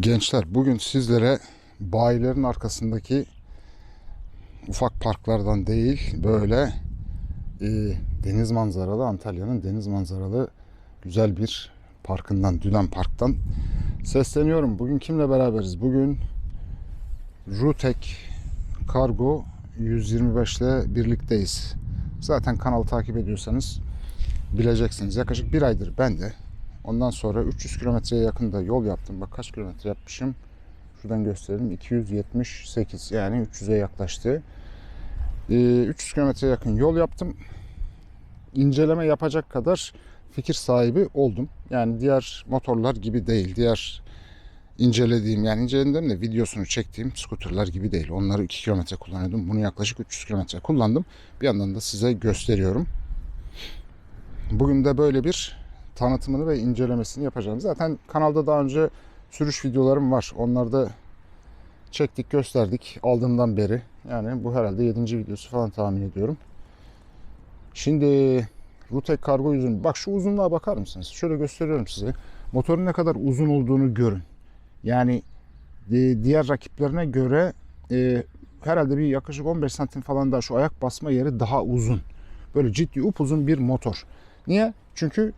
Gençler bugün sizlere bayilerin arkasındaki ufak parklardan değil böyle e, deniz manzaralı Antalya'nın deniz manzaralı güzel bir parkından Düden Park'tan sesleniyorum. Bugün kimle beraberiz? Bugün Rutek Kargo 125 ile birlikteyiz. Zaten kanalı takip ediyorsanız bileceksiniz. Yaklaşık bir aydır ben de Ondan sonra 300 kilometreye yakında yol yaptım. Bak kaç kilometre yapmışım. Şuradan gösterelim. 278 yani 300'e yaklaştı. Ee, 300 kilometreye yakın yol yaptım. İnceleme yapacak kadar fikir sahibi oldum. Yani diğer motorlar gibi değil. Diğer incelediğim yani incelediğim de videosunu çektiğim skuterlar gibi değil. Onları 2 kilometre kullanıyordum. Bunu yaklaşık 300 kilometre kullandım. Bir yandan da size gösteriyorum. Bugün de böyle bir tanıtımını ve incelemesini yapacağım. Zaten kanalda daha önce sürüş videolarım var. Onları da çektik, gösterdik aldığımdan beri. Yani bu herhalde 7. videosu falan tahmin ediyorum. Şimdi Rutek kargo yüzün. Bak şu uzunluğa bakar mısınız? Şöyle gösteriyorum size. Motorun ne kadar uzun olduğunu görün. Yani e, diğer rakiplerine göre e, herhalde bir yaklaşık 15 santim falan daha şu ayak basma yeri daha uzun. Böyle ciddi upuzun bir motor. Niye? Çünkü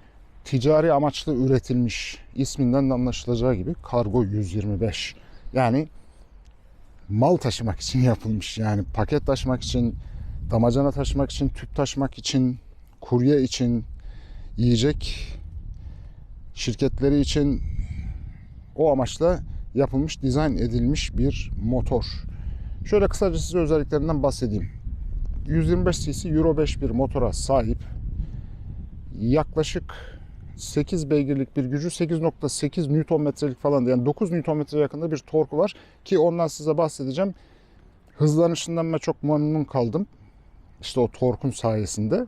ticari amaçlı üretilmiş isminden de anlaşılacağı gibi kargo 125. Yani mal taşımak için yapılmış. Yani paket taşımak için, damacana taşımak için, tüp taşımak için, kurye için, yiyecek şirketleri için o amaçla yapılmış, dizayn edilmiş bir motor. Şöyle kısaca size özelliklerinden bahsedeyim. 125 cc Euro 5 bir motora sahip. Yaklaşık 8 beygirlik bir gücü 8.8 Nm'lik falan yani 9 Nm'ye yakında bir torku var ki ondan size bahsedeceğim. Hızlanışından ben çok memnun kaldım. İşte o torkun sayesinde.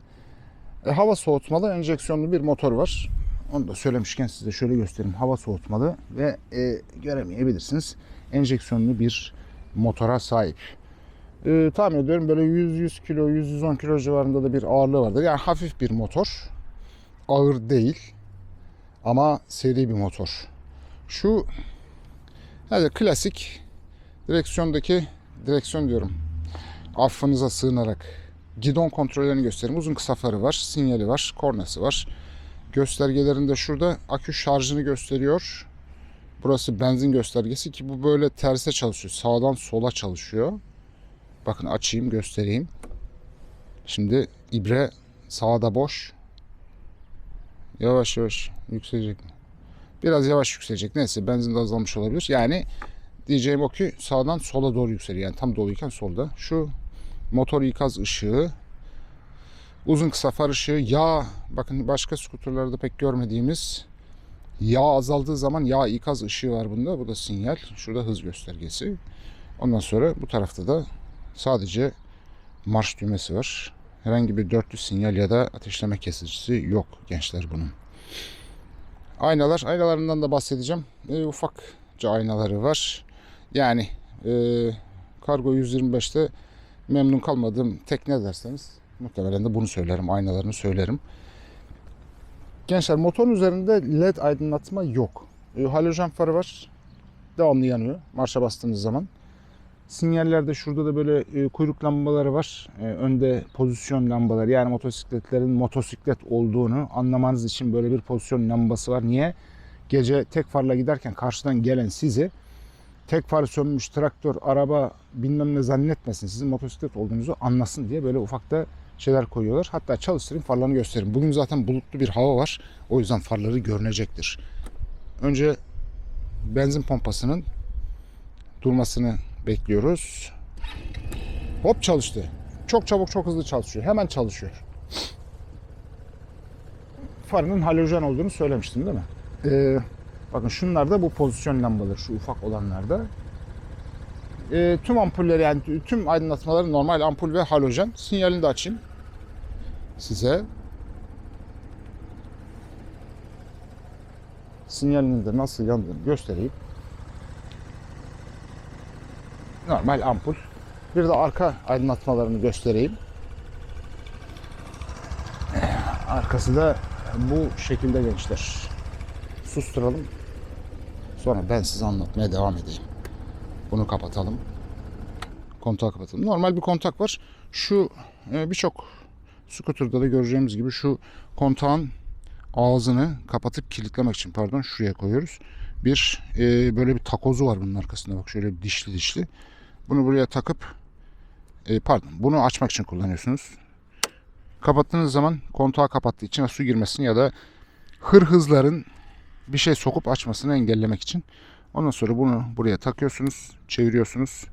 E, hava soğutmalı enjeksiyonlu bir motor var. Onu da söylemişken size şöyle göstereyim. Hava soğutmalı ve e, göremeyebilirsiniz. Enjeksiyonlu bir motora sahip. E, tahmin ediyorum böyle 100-100 kilo, 100-110 kilo civarında da bir ağırlığı vardır. Yani hafif bir motor. Ağır değil. Ama seri bir motor. Şu yani klasik direksiyondaki direksiyon diyorum. Affınıza sığınarak gidon kontrollerini göstereyim. Uzun kısa farı var, sinyali var, kornası var. Göstergelerinde şurada akü şarjını gösteriyor. Burası benzin göstergesi ki bu böyle terse çalışıyor. Sağdan sola çalışıyor. Bakın açayım göstereyim. Şimdi ibre sağda boş. Yavaş yavaş yükselecek? Biraz yavaş yükselecek. Neyse benzin de azalmış olabilir. Yani diyeceğim o ki sağdan sola doğru yükseliyor. Yani tam doluyken solda. Şu motor ikaz ışığı uzun kısa far ışığı yağ bakın başka skuterlarda pek görmediğimiz yağ azaldığı zaman yağ ikaz ışığı var bunda. Bu da sinyal. Şurada hız göstergesi. Ondan sonra bu tarafta da sadece marş düğmesi var. Herhangi bir dörtlü sinyal ya da ateşleme kesicisi yok gençler bunun. Aynalar, aynalarından da bahsedeceğim. E, ufakça aynaları var. Yani e, Kargo 125'te memnun kalmadığım tek ne derseniz muhtemelen de bunu söylerim. Aynalarını söylerim. Gençler motorun üzerinde led aydınlatma yok. E, halojen farı var. Devamlı yanıyor marşa bastığınız zaman. Sinyallerde şurada da böyle e, kuyruk lambaları var. E, önde pozisyon lambaları yani motosikletlerin motosiklet olduğunu anlamanız için böyle bir pozisyon lambası var. Niye? Gece tek farla giderken karşıdan gelen sizi tek far sönmüş traktör, araba bilmem ne zannetmesin. Sizin motosiklet olduğunuzu anlasın diye böyle ufakta şeyler koyuyorlar. Hatta çalıştırayım farlarını göstereyim. Bugün zaten bulutlu bir hava var. O yüzden farları görünecektir. Önce benzin pompasının durmasını bekliyoruz. Hop çalıştı. Çok çabuk çok hızlı çalışıyor. Hemen çalışıyor. Farının halojen olduğunu söylemiştim değil mi? Ee, bakın şunlar da bu pozisyon lambaları. Şu ufak olanlarda. Ee, tüm ampulleri yani tüm aydınlatmaları normal ampul ve halojen. Sinyalini de açayım. Size. Sinyalinin de nasıl yandığını göstereyim. Normal ampul. Bir de arka aydınlatmalarını göstereyim. Arkası da bu şekilde gençler. Susturalım. Sonra ben size anlatmaya devam edeyim. Bunu kapatalım. Kontağı kapatalım. Normal bir kontak var. Şu e, birçok scooter'da da göreceğimiz gibi şu kontağın ağzını kapatıp kilitlemek için pardon şuraya koyuyoruz. Bir e, böyle bir takozu var bunun arkasında bak şöyle bir dişli dişli. Bunu buraya takıp e, pardon bunu açmak için kullanıyorsunuz. Kapattığınız zaman kontağı kapattığı içine su girmesin ya da hır hızların bir şey sokup açmasını engellemek için. Ondan sonra bunu buraya takıyorsunuz, çeviriyorsunuz.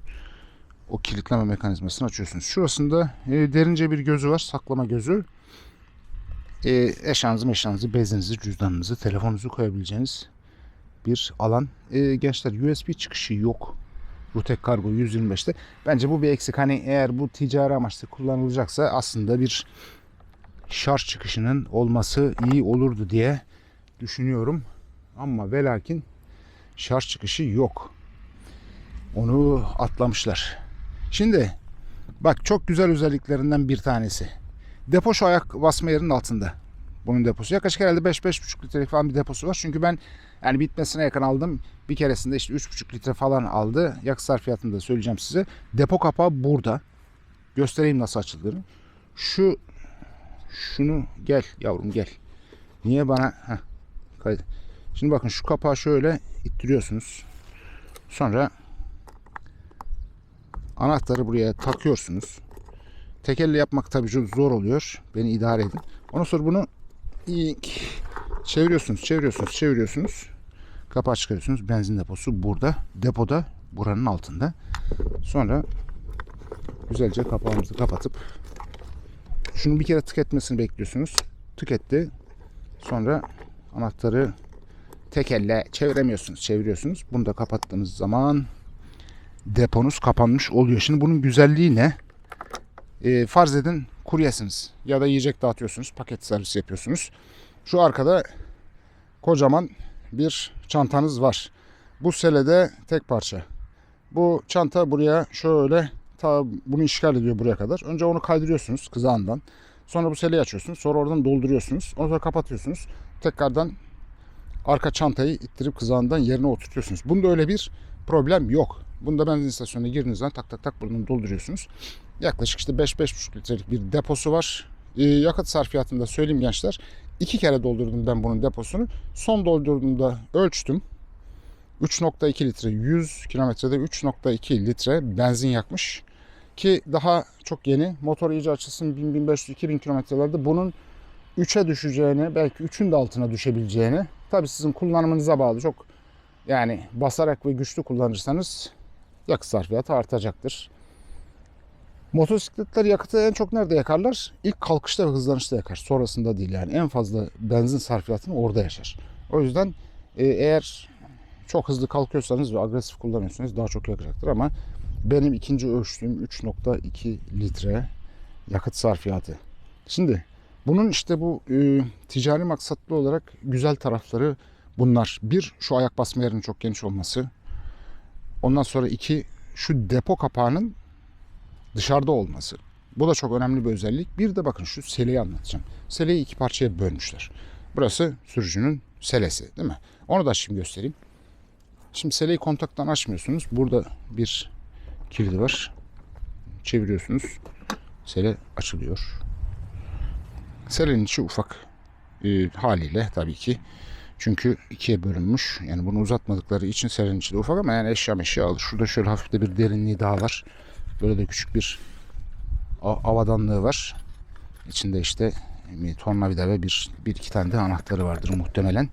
O kilitleme mekanizmasını açıyorsunuz. Şurasında e, derince bir gözü var, saklama gözü. E, eşyanızı, meşyanızı, bezinizi, cüzdanınızı, telefonunuzu koyabileceğiniz bir alan. E, gençler USB çıkışı yok. Rutek Kargo 125'te. Bence bu bir eksik. Hani eğer bu ticari amaçlı kullanılacaksa aslında bir şarj çıkışının olması iyi olurdu diye düşünüyorum. Ama ve lakin şarj çıkışı yok. Onu atlamışlar. Şimdi bak çok güzel özelliklerinden bir tanesi. Depo şu ayak basma yerinin altında. Bunun deposu. Yaklaşık herhalde 5-5,5 litrelik falan bir deposu var. Çünkü ben yani bitmesine yakın aldım. Bir keresinde işte 3,5 litre falan aldı. Yakıt sarfiyatını da söyleyeceğim size. Depo kapağı burada. Göstereyim nasıl açıldığını. Şu şunu gel yavrum gel. Niye bana heh. Şimdi bakın şu kapağı şöyle ittiriyorsunuz. Sonra anahtarı buraya takıyorsunuz. Tek elle yapmak tabii çok zor oluyor. Beni idare edin. Ondan sonra bunu ilk çeviriyorsunuz, çeviriyorsunuz, çeviriyorsunuz. Kapağı çıkarıyorsunuz. Benzin deposu burada. Depoda buranın altında. Sonra güzelce kapağımızı kapatıp şunu bir kere tık etmesini bekliyorsunuz. Tık etti. Sonra anahtarı tek elle çeviremiyorsunuz. Çeviriyorsunuz. Bunu da kapattığınız zaman deponuz kapanmış oluyor. Şimdi bunun güzelliği ne? Ee, farz edin kuryesiniz ya da yiyecek dağıtıyorsunuz. Paket servis yapıyorsunuz. Şu arkada kocaman bir çantanız var. Bu selede tek parça. Bu çanta buraya şöyle ta bunu işgal ediyor buraya kadar. Önce onu kaydırıyorsunuz kızağından. Sonra bu seleyi açıyorsunuz. Sonra oradan dolduruyorsunuz. Ondan sonra kapatıyorsunuz. Tekrardan arka çantayı ittirip kızağından yerine oturtuyorsunuz. Bunda öyle bir problem yok. Bunda benzin istasyonuna girdiğiniz zaman tak tak tak buradan dolduruyorsunuz. Yaklaşık işte 5-5,5 litrelik bir deposu var. Ee, yakıt sarfiyatını da söyleyeyim gençler. İki kere doldurdum ben bunun deposunu. Son doldurduğumda ölçtüm. 3.2 litre 100 kilometrede 3.2 litre benzin yakmış. Ki daha çok yeni. Motor iyice açılsın 1000-1500-2000 kilometrelerde bunun 3'e düşeceğini belki 3'ün de altına düşebileceğini tabi sizin kullanımınıza bağlı çok yani basarak ve güçlü kullanırsanız yakıt sarfiyatı artacaktır. Motosikletler yakıtı en çok nerede yakarlar? İlk kalkışta ve hızlanışta yakar. Sonrasında değil yani. En fazla benzin sarfiyatını orada yaşar. O yüzden e, eğer çok hızlı kalkıyorsanız ve agresif kullanıyorsanız daha çok yakacaktır ama benim ikinci ölçtüğüm 3.2 litre yakıt sarfiyatı. Şimdi bunun işte bu e, ticari maksatlı olarak güzel tarafları bunlar. Bir, şu ayak basma yerinin çok geniş olması. Ondan sonra iki, şu depo kapağının dışarıda olması. Bu da çok önemli bir özellik. Bir de bakın şu seleyi anlatacağım. Seleyi iki parçaya bölmüşler. Burası sürücünün selesi değil mi? Onu da şimdi göstereyim. Şimdi seleyi kontaktan açmıyorsunuz. Burada bir kilidi var. Çeviriyorsunuz. Sele açılıyor. Selenin içi ufak e, haliyle tabii ki. Çünkü ikiye bölünmüş. Yani bunu uzatmadıkları için selenin içi de ufak ama yani eşya meşya alır. Şurada şöyle hafif de bir derinliği daha var. Böyle de küçük bir avadanlığı var. İçinde işte tornavida ve bir, bir iki tane de anahtarı vardır muhtemelen.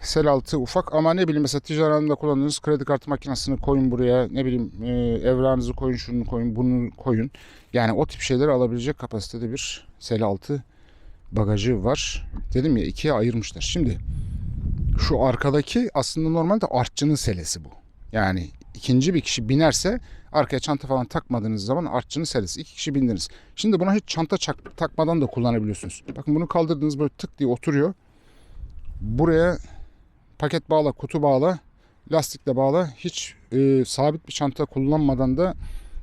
Sel altı ufak ama ne bileyim mesela ticari anlamda kullandığınız kredi kartı makinesini koyun buraya. Ne bileyim e, evrağınızı koyun, şunu koyun, bunu koyun. Yani o tip şeyleri alabilecek kapasitede bir sel altı bagajı var. Dedim ya ikiye ayırmışlar. Şimdi şu arkadaki aslında normalde artçının selesi bu. Yani ikinci bir kişi binerse arkaya çanta falan takmadığınız zaman artçının selesi. iki kişi bindiniz. Şimdi buna hiç çanta çak, takmadan da kullanabiliyorsunuz. Bakın bunu kaldırdığınız böyle tık diye oturuyor. Buraya paket bağla, kutu bağla, lastikle bağla. Hiç e, sabit bir çanta kullanmadan da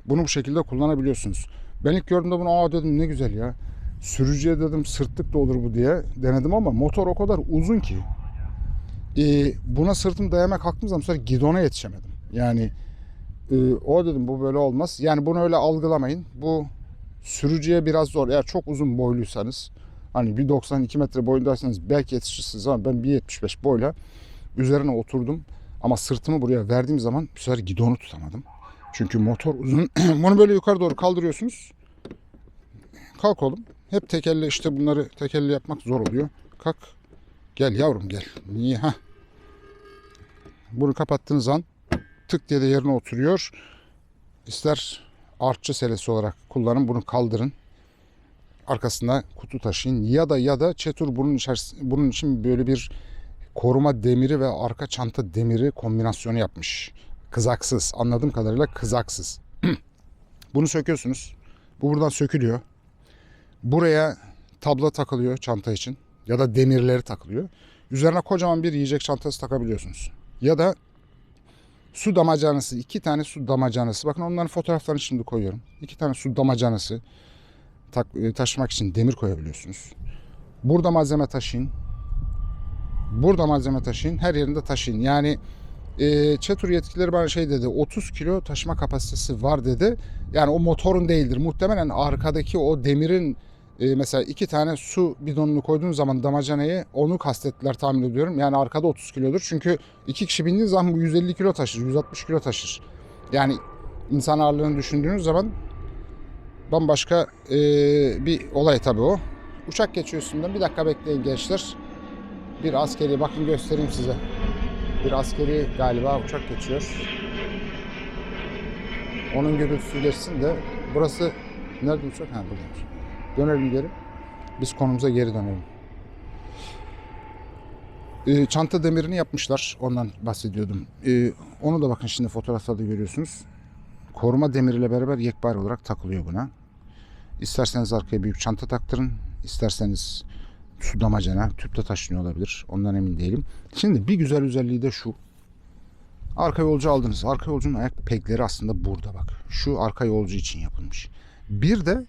bunu bu şekilde kullanabiliyorsunuz. Ben ilk gördüğümde bunu aa dedim ne güzel ya. Sürücüye dedim sırtlık da olur bu diye denedim ama motor o kadar uzun ki. e, buna sırtımı dayamaya kalktığım zaman sefer gidona yetişemedim. Yani e, o dedim bu böyle olmaz. Yani bunu öyle algılamayın. Bu sürücüye biraz zor. Eğer çok uzun boyluysanız hani 1.92 metre boyundaysanız belki yetişirsiniz ama ben 1.75 boyla üzerine oturdum. Ama sırtımı buraya verdiğim zaman bu sefer gidonu tutamadım. Çünkü motor uzun. Bunu böyle yukarı doğru kaldırıyorsunuz. Kalk oğlum. Hep tekerle işte bunları tekerle yapmak zor oluyor. Kalk. Gel yavrum gel. Niye ha? Bunu kapattığınız an tık diye de yerine oturuyor. İster artçı selesi olarak kullanın. Bunu kaldırın. Arkasına kutu taşıyın. Ya da ya da Çetur bunun, içerisinde, bunun için böyle bir koruma demiri ve arka çanta demiri kombinasyonu yapmış. Kızaksız. Anladığım kadarıyla kızaksız. Bunu söküyorsunuz. Bu buradan sökülüyor. Buraya tabla takılıyor çanta için. Ya da demirleri takılıyor. Üzerine kocaman bir yiyecek çantası takabiliyorsunuz. Ya da su damacanası, iki tane su damacanası. Bakın onların fotoğraflarını şimdi koyuyorum. İki tane su damacanası e, taşımak için demir koyabiliyorsunuz. Burada malzeme taşıyın. Burada malzeme taşıyın. Her yerinde taşıyın. Yani e, Çetur yetkilileri bana şey dedi 30 kilo taşıma kapasitesi var dedi. Yani o motorun değildir. Muhtemelen arkadaki o demirin e, mesela iki tane su bidonunu koyduğun zaman damacanayı onu kastettiler tahmin ediyorum. Yani arkada 30 kilodur. Çünkü iki kişi bindiği zaman bu 150 kilo taşır, 160 kilo taşır. Yani insan ağırlığını düşündüğünüz zaman bambaşka e, bir olay tabii o. Uçak geçiyor üstünden. Bir dakika bekleyin gençler. Bir askeri bakın göstereyim size. Bir askeri galiba uçak geçiyor. Onun gürültüsü geçsin de burası nerede uçak? Ha buradaymış. Dönelim geri. Biz konumuza geri dönelim. Ee, çanta demirini yapmışlar. Ondan bahsediyordum. Ee, onu da bakın şimdi fotoğraflarda görüyorsunuz. Koruma demiriyle beraber yekpare olarak takılıyor buna. İsterseniz arkaya büyük çanta taktırın. isterseniz su damacana, tüpte taşınıyor olabilir. Ondan emin değilim. Şimdi bir güzel özelliği de şu. Arka yolcu aldınız. Arka yolcunun ayak pegleri aslında burada bak. Şu arka yolcu için yapılmış. Bir de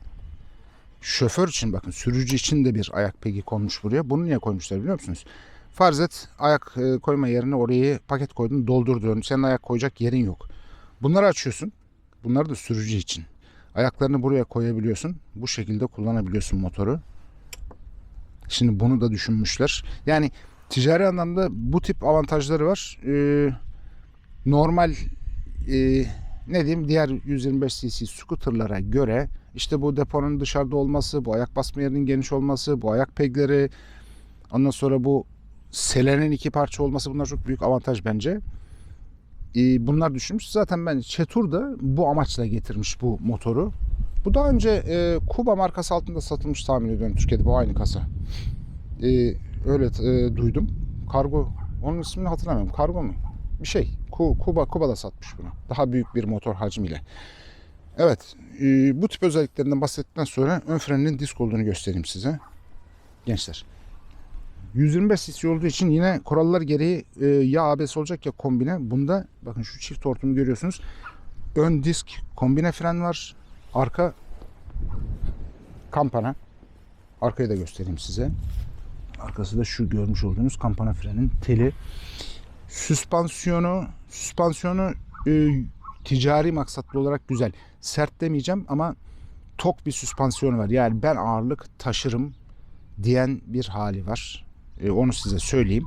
şoför için bakın sürücü için de bir ayak pegi konmuş buraya. Bunu niye koymuşlar biliyor musunuz? Farz et ayak e, koyma yerine orayı paket koydun doldurdun. Senin ayak koyacak yerin yok. Bunları açıyorsun. Bunlar da sürücü için. Ayaklarını buraya koyabiliyorsun. Bu şekilde kullanabiliyorsun motoru. Şimdi bunu da düşünmüşler. Yani ticari anlamda bu tip avantajları var. Ee, normal e, ne diyeyim diğer 125 cc scooterlara göre işte bu deponun dışarıda olması, bu ayak basma yerinin geniş olması, bu ayak pegleri, ondan sonra bu selenin iki parça olması bunlar çok büyük avantaj bence. Ee, bunlar düşünmüş. Zaten ben Çetur da bu amaçla getirmiş bu motoru. Bu daha önce e, Kuba markası altında satılmış tahmin ediyorum Türkiye'de bu aynı kasa. E, öyle e, duydum. Kargo onun ismini hatırlamıyorum. Kargo mu? Bir şey. Ku, Kuba Kuba'da satmış bunu. Daha büyük bir motor hacmiyle. Evet, e, bu tip özelliklerinden bahsettikten sonra ön freninin disk olduğunu göstereyim size. Gençler. 125 cc olduğu için yine kurallar gereği e, ya ABS olacak ya kombine. Bunda bakın şu çift hortumu görüyorsunuz. Ön disk kombine fren var. Arka kampana. Arkayı da göstereyim size. Arkası da şu görmüş olduğunuz kampana frenin teli. Süspansiyonu süspansiyonu e, ticari maksatlı olarak güzel. Sert demeyeceğim ama tok bir süspansiyonu var. Yani ben ağırlık taşırım diyen bir hali var. E, onu size söyleyeyim.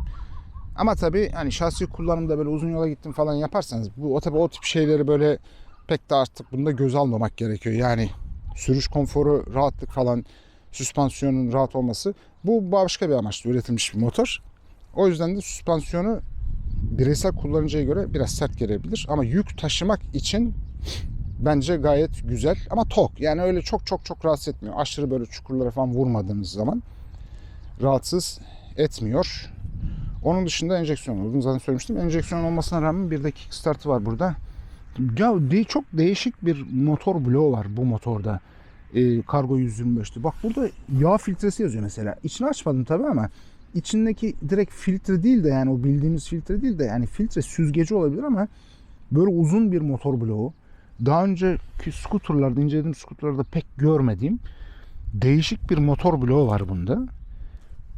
Ama tabii hani şahsi kullanımda böyle uzun yola gittim falan yaparsanız bu o tabii o tip şeyleri böyle pek de artık bunda göz almamak gerekiyor. Yani sürüş konforu, rahatlık falan, süspansiyonun rahat olması bu başka bir amaçla üretilmiş bir motor. O yüzden de süspansiyonu bireysel kullanıcıya göre biraz sert gelebilir ama yük taşımak için bence gayet güzel ama tok. Yani öyle çok çok çok rahatsız etmiyor. Aşırı böyle çukurlara falan vurmadığınız zaman rahatsız etmiyor. Onun dışında enjeksiyon olduğunu zaten söylemiştim. Enjeksiyon olmasına rağmen bir de kickstartı var burada. Ya çok değişik bir motor bloğu var bu motorda. Ee, Kargo 125'te. Bak burada yağ filtresi yazıyor mesela. İçini açmadım tabii ama içindeki direkt filtre değil de yani o bildiğimiz filtre değil de yani filtre süzgeci olabilir ama böyle uzun bir motor bloğu. Daha önceki skuterlarda incelediğim skuterlarda pek görmediğim değişik bir motor bloğu var bunda.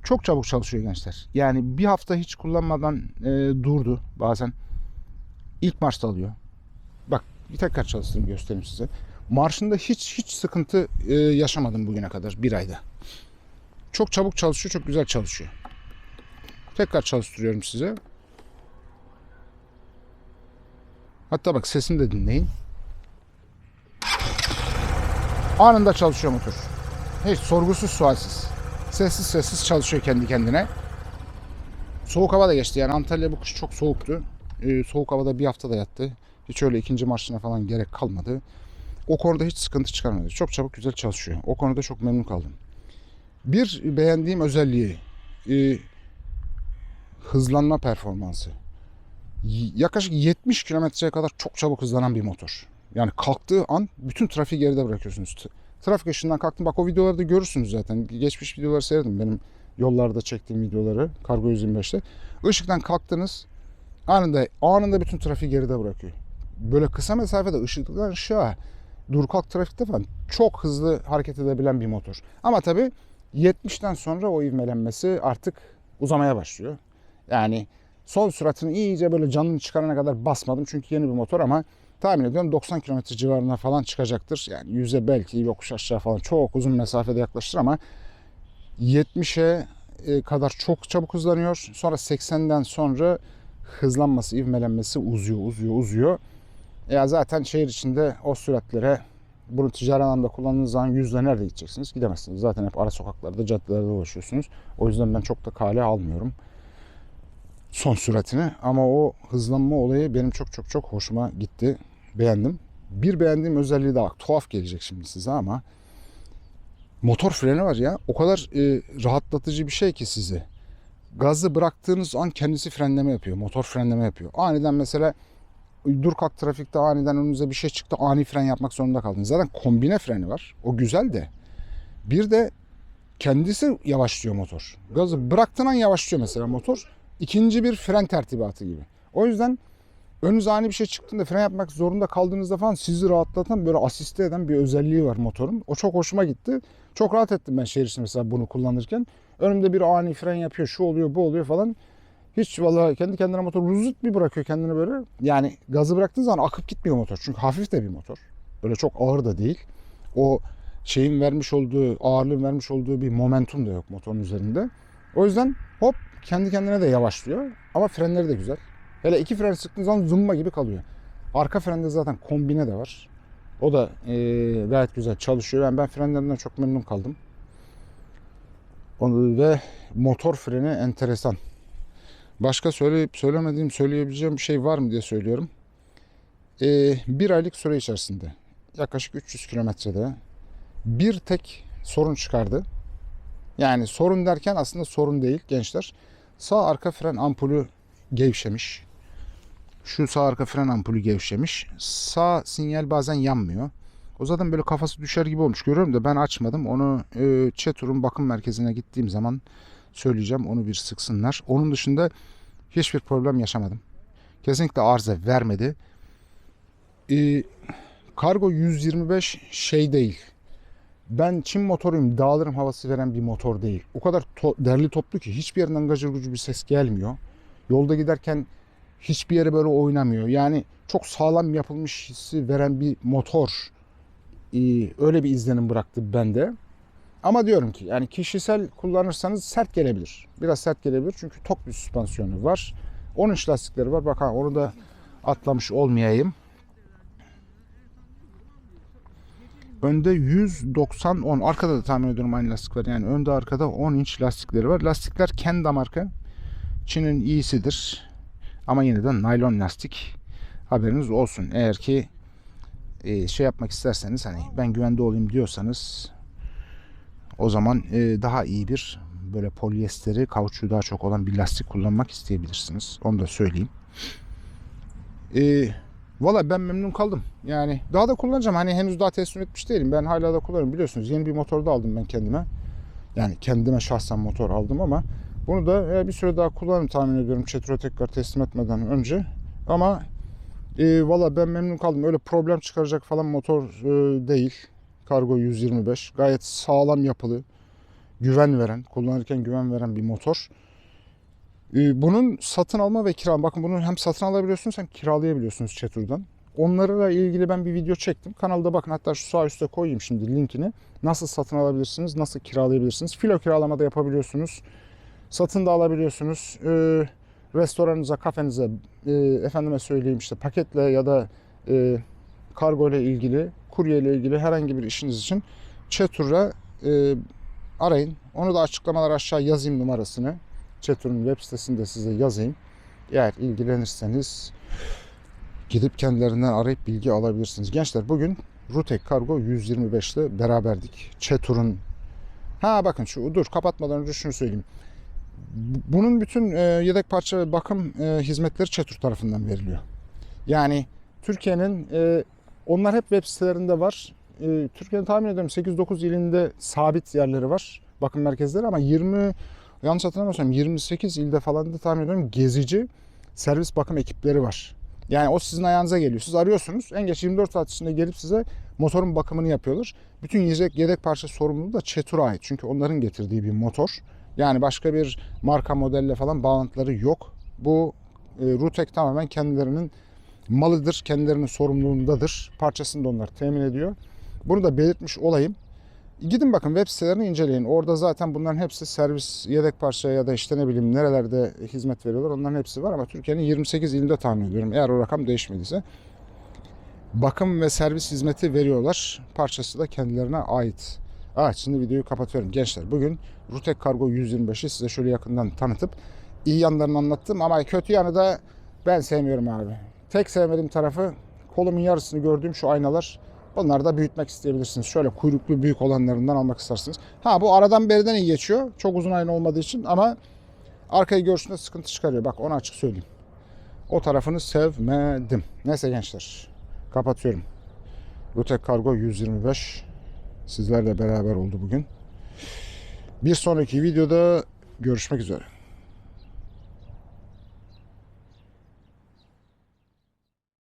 Çok çabuk çalışıyor gençler. Yani bir hafta hiç kullanmadan e, durdu bazen. İlk marşta alıyor. Bak bir tekrar çalıştırayım göstereyim size. Marşında hiç hiç sıkıntı e, yaşamadım bugüne kadar bir ayda. Çok çabuk çalışıyor, çok güzel çalışıyor. Tekrar çalıştırıyorum size. Hatta bak sesini de dinleyin. Anında çalışıyor motor. Hiç sorgusuz sualsiz. Sessiz sessiz çalışıyor kendi kendine. Soğuk hava da geçti yani Antalya bu kış çok soğuktu. Ee, soğuk havada bir hafta da yattı. Hiç öyle ikinci marşına falan gerek kalmadı. O konuda hiç sıkıntı çıkarmadı. Çok çabuk güzel çalışıyor. O konuda çok memnun kaldım. Bir beğendiğim özelliği e, hızlanma performansı. Yaklaşık 70 kilometreye kadar çok çabuk hızlanan bir motor. Yani kalktığı an bütün trafiği geride bırakıyorsunuz. Trafik ışığından kalktım. Bak o videoları da görürsünüz zaten. Geçmiş videoları seyredin. Benim yollarda çektiğim videoları. Kargo 125'te. Işıktan kalktınız. Anında anında bütün trafiği geride bırakıyor. Böyle kısa mesafede ışıktan ışığa dur kalk trafikte falan çok hızlı hareket edebilen bir motor. Ama tabii 70'ten sonra o ivmelenmesi artık uzamaya başlıyor. Yani son süratini iyice böyle canını çıkarana kadar basmadım çünkü yeni bir motor ama tahmin ediyorum 90 km civarına falan çıkacaktır. Yani yüze belki yokuş aşağı falan çok uzun mesafede yaklaştır ama 70'e e, kadar çok çabuk hızlanıyor. Sonra 80'den sonra hızlanması, ivmelenmesi uzuyor, uzuyor, uzuyor. Ya zaten şehir içinde o süratlere bunu ticari anlamda kullandığınız zaman yüzle nerede gideceksiniz? Gidemezsiniz. Zaten hep ara sokaklarda, caddelerde dolaşıyorsunuz. O yüzden ben çok da kale almıyorum son süratini. Ama o hızlanma olayı benim çok çok çok hoşuma gitti. Beğendim. Bir beğendiğim özelliği daha tuhaf gelecek şimdi size ama motor freni var ya o kadar e, rahatlatıcı bir şey ki sizi. Gazı bıraktığınız an kendisi frenleme yapıyor. Motor frenleme yapıyor. Aniden mesela dur kalk trafikte aniden önünüze bir şey çıktı ani fren yapmak zorunda kaldınız. Zaten kombine freni var. O güzel de. Bir de kendisi yavaşlıyor motor. Gazı bıraktığın an yavaşlıyor mesela motor. İkinci bir fren tertibatı gibi. O yüzden önünüze ani bir şey çıktığında fren yapmak zorunda kaldığınızda falan sizi rahatlatan böyle asiste eden bir özelliği var motorun. O çok hoşuma gitti. Çok rahat ettim ben şehir içinde mesela bunu kullanırken. Önümde bir ani fren yapıyor, şu oluyor, bu oluyor falan. Hiç vallahi kendi kendine motor ruzut bir bırakıyor kendini böyle. Yani gazı bıraktığı zaman akıp gitmiyor motor. Çünkü hafif de bir motor. Böyle çok ağır da değil. O şeyin vermiş olduğu, ağırlığın vermiş olduğu bir momentum da yok motorun üzerinde. O yüzden hop kendi kendine de yavaşlıyor. Ama frenleri de güzel. Hele iki fren sıktığınız zaman zımba gibi kalıyor. Arka frende zaten kombine de var. O da eee, gayet güzel çalışıyor. Yani ben frenlerinden çok memnun kaldım. Onu ve motor freni enteresan. Başka söyleyip söylemediğim, söyleyebileceğim bir şey var mı diye söylüyorum. Eee, bir aylık süre içerisinde yaklaşık 300 kilometrede bir tek sorun çıkardı. Yani sorun derken aslında sorun değil gençler. Sağ arka fren ampulü gevşemiş. Şu sağ arka fren ampulü gevşemiş. Sağ sinyal bazen yanmıyor. O zaten böyle kafası düşer gibi olmuş. Görüyorum da ben açmadım. Onu e, Çetur'un bakım merkezine gittiğim zaman söyleyeceğim. Onu bir sıksınlar. Onun dışında hiçbir problem yaşamadım. Kesinlikle arıza vermedi. E, Kargo 125 şey değil. Ben Çin motoruyum dağılırım havası veren bir motor değil. O kadar to- derli toplu ki hiçbir yerinden gacır gucu bir ses gelmiyor. Yolda giderken hiçbir yere böyle oynamıyor. Yani çok sağlam yapılmış hissi veren bir motor. Ee, öyle bir izlenim bıraktı bende. Ama diyorum ki yani kişisel kullanırsanız sert gelebilir. Biraz sert gelebilir çünkü tok bir süspansiyonu var. 10 inç lastikleri var. Bak onu da atlamış olmayayım. Önde 190 10. Arkada da tahmin ediyorum aynı lastik var. Yani önde arkada 10 inç lastikleri var. Lastikler Kenda marka. Çin'in iyisidir. Ama yine de naylon lastik. Haberiniz olsun. Eğer ki e, şey yapmak isterseniz hani ben güvende olayım diyorsanız o zaman e, daha iyi bir böyle polyesteri kauçuğu daha çok olan bir lastik kullanmak isteyebilirsiniz. Onu da söyleyeyim. E, Valla ben memnun kaldım. Yani daha da kullanacağım. Hani henüz daha teslim etmiş değilim. Ben hala da kullanıyorum biliyorsunuz. Yeni bir motor da aldım ben kendime. Yani kendime şahsen motor aldım ama bunu da e, bir süre daha kullanırım tahmin ediyorum. Çetro'ya tekrar teslim etmeden önce. Ama e, valla ben memnun kaldım. Öyle problem çıkaracak falan motor e, değil. Kargo 125. Gayet sağlam yapılı. güven veren, kullanırken güven veren bir motor. Ee, Bunun satın alma ve kira, bakın bunu hem satın alabiliyorsunuz hem kiralayabiliyorsunuz Çetur'dan. Onlarla ilgili ben bir video çektim. Kanalda bakın hatta şu sağ üstte koyayım şimdi linkini. Nasıl satın alabilirsiniz, nasıl kiralayabilirsiniz. Filo kiralamada yapabiliyorsunuz. Satın da alabiliyorsunuz. Ee, restoranınıza, kafenize, e, efendime söyleyeyim işte paketle ya da e, kargo ile ilgili, kurye ile ilgili herhangi bir işiniz için Çetur'a e, arayın. Onu da açıklamalar aşağı yazayım numarasını. Çetur'un web sitesinde size yazayım. Eğer ilgilenirseniz gidip kendilerinden arayıp bilgi alabilirsiniz. Gençler bugün Rutek Kargo 125'te beraberdik. Çetur'un Ha bakın şu dur kapatmadan önce şunu söyleyeyim. Bu- Bunun bütün e, yedek parça ve bakım e, hizmetleri Çetur tarafından veriliyor. Yani Türkiye'nin e, onlar hep web sitelerinde var. E, Türkiye'nin tahmin ediyorum 8-9 ilinde sabit yerleri var. Bakım merkezleri ama 20 yanlış hatırlamıyorsam 28 ilde falan da tahmin ediyorum gezici servis bakım ekipleri var. Yani o sizin ayağınıza geliyor. Siz arıyorsunuz. En geç 24 saat içinde gelip size motorun bakımını yapıyorlar. Bütün yedek, yedek parça sorumluluğu da Çetur'a ait. Çünkü onların getirdiği bir motor. Yani başka bir marka modelle falan bağlantıları yok. Bu e, Rutek tamamen kendilerinin malıdır. Kendilerinin sorumluluğundadır. Parçasını da onlar temin ediyor. Bunu da belirtmiş olayım. Gidin bakın web sitelerini inceleyin. Orada zaten bunların hepsi servis, yedek parça ya da işte ne bileyim nerelerde hizmet veriyorlar. Onların hepsi var ama Türkiye'nin 28 ilinde tahmin ediyorum. Eğer o rakam değişmediyse. Bakım ve servis hizmeti veriyorlar. Parçası da kendilerine ait. Evet şimdi videoyu kapatıyorum. Gençler bugün Rutek Kargo 125'i size şöyle yakından tanıtıp iyi yanlarını anlattım ama kötü yanı da ben sevmiyorum abi. Tek sevmediğim tarafı kolumun yarısını gördüğüm şu aynalar. Onları da büyütmek isteyebilirsiniz. Şöyle kuyruklu büyük olanlarından almak istersiniz. Ha bu aradan beriden iyi geçiyor. Çok uzun ayna olmadığı için ama arkayı görüşünde sıkıntı çıkarıyor. Bak onu açık söyleyeyim. O tarafını sevmedim. Neyse gençler. Kapatıyorum. Rutek Kargo 125 sizlerle beraber oldu bugün. Bir sonraki videoda görüşmek üzere.